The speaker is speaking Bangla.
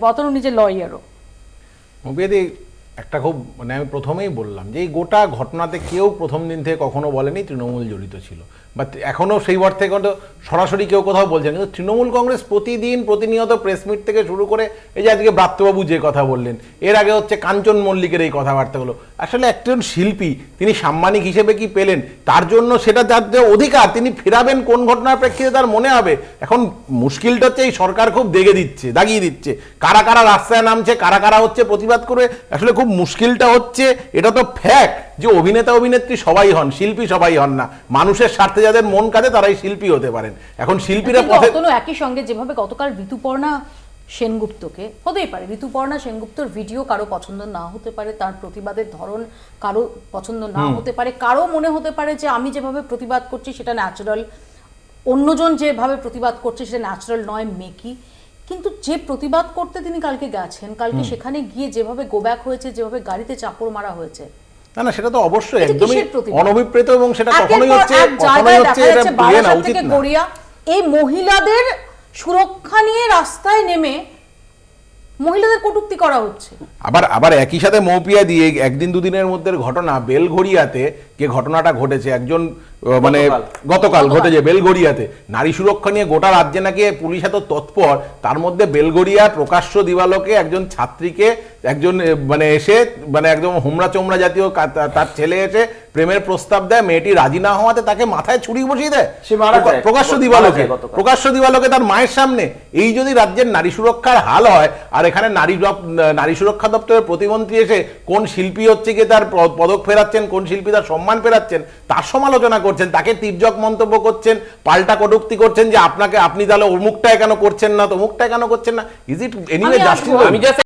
বতনু নিজে লয়ারও মুভিয়াদি একটা খুব মানে আমি প্রথমেই বললাম যে এই গোটা ঘটনাতে কেউ প্রথম দিন থেকে কখনো বলেনি তৃণমূল জড়িত ছিল। বা এখনও সেই অর্থে কিন্তু সরাসরি কেউ কোথাও বলছেন কিন্তু তৃণমূল কংগ্রেস প্রতিদিন প্রতিনিয়ত প্রেস মিট থেকে শুরু করে এই যে আজকে ব্রাত্যবাবু যে কথা বললেন, এর আগে হচ্ছে কাঞ্চন মল্লিকের এই কথাবার্তাগুলো আসলে একজন শিল্পী, তিনি সাম্মানিক হিসেবে কি পেলেন? তার জন্য সেটা যার যে অধিকার, তিনি ফেরাবেন কোন ঘটনার প্রেক্ষিতে তার মনে হবে? এখন মুশকিলটা হচ্ছে এই সরকার খুব দেগে দিচ্ছে, দাগিয়ে দিচ্ছে। কারা কারা রাস্তায় নামছে, কারা কারা হচ্ছে প্রতিবাদ করে আসলে খুব মুশকিলটা হচ্ছে এটা তো ফ্যাক্ট যে অভিনেতা অভিনেত্রী সবাই হন শিল্পী সবাই হন না। মানুষের স্বার্থে যাদের মন কাজে তারাই শিল্পী হতে পারেন। এখন শিল্পীরা পথে একই সঙ্গে যেভাবে গতকাল ঋতুপর্ণা সেনগুপ্তকে হতেই পারে ঋতুপর্ণা সেনগুপ্তর ভিডিও কারও পছন্দ না হতে পারে তার প্রতিবাদের ধরন কারও পছন্দ না হতে পারে কারও মনে হতে পারে যে আমি যেভাবে প্রতিবাদ করছি সেটা ন্যাচারাল অন্যজন যেভাবে প্রতিবাদ করছে সেটা ন্যাচারাল নয় মেকি। কিন্তু যে প্রতিবাদ করতে তিনি কালকে গেছেন কালকে সেখানে গিয়ে যেভাবে গোব্যাক হয়েছে যেভাবে গাড়িতে চাপড় মারা হয়েছে। না না সেটা তো অবশ্যই একদমই অনভিপ্রেত এবং সেটা কখনোই হচ্ছে কখনোই হচ্ছে এটা যাচ্ছে না উচিত না। গড়িয়া এই মহিলাদের সুরক্ষা নিয়ে রাস্তায় নেমে মহিলাদের কটূক্তি করা হচ্ছে। আবার আবার একই সাথে মৌপিয়া দিয়ে একদিন দুদিনের মধ্যে ঘটনা বেলঘড়িয়াতে যে ঘটনাটা ঘটেছে একজন মানে গতকাল। গতকাল। ঘটেছে বেলঘড়িয়াতে নারী সুরক্ষা নিয়ে গোটা রাজ্যে নাকি পুলিশ এত তৎপর তার মধ্যে বেলঘড়িয়া প্রকাশ্য দিবালোকে একজন ছাত্রীকে একজন মানে এসে মানে একদম হোমরা চোমরা জাতীয় তার ছেলে এসে প্রেমের প্রস্তাব দেয় মেয়েটি রাজি না হওয়াতে তাকে মাথায় ছুরি বসিয়ে দেয় সে মারা যায়। প্রকাশ্য দিবালোকে প্রকাশ্য দিবালোকে তার মায়ের সামনে এই যদি রাজ্যের নারী সুরক্ষার হাল হয় আর এখানে নারী নারী সুরক্ষা দপ্তরের প্রতিমন্ত্রী এসে কোন শিল্পী হচ্ছে গিয়ে তার পদক ফেরাচ্ছেন কোন শিল্পী তার সম্মান ফেরাচ্ছেন তার সমালোচনা করছেন তাকে তির্যক মন্তব্য করছেন পাল্টা কটুক্তি করছেন যে আপনাকে আপনি তাহলে অমুকটায় কেন করছেন না তমুকটায় কেন করছেন না? ইজ ইট এনিওয়ে জাস্টিস আমি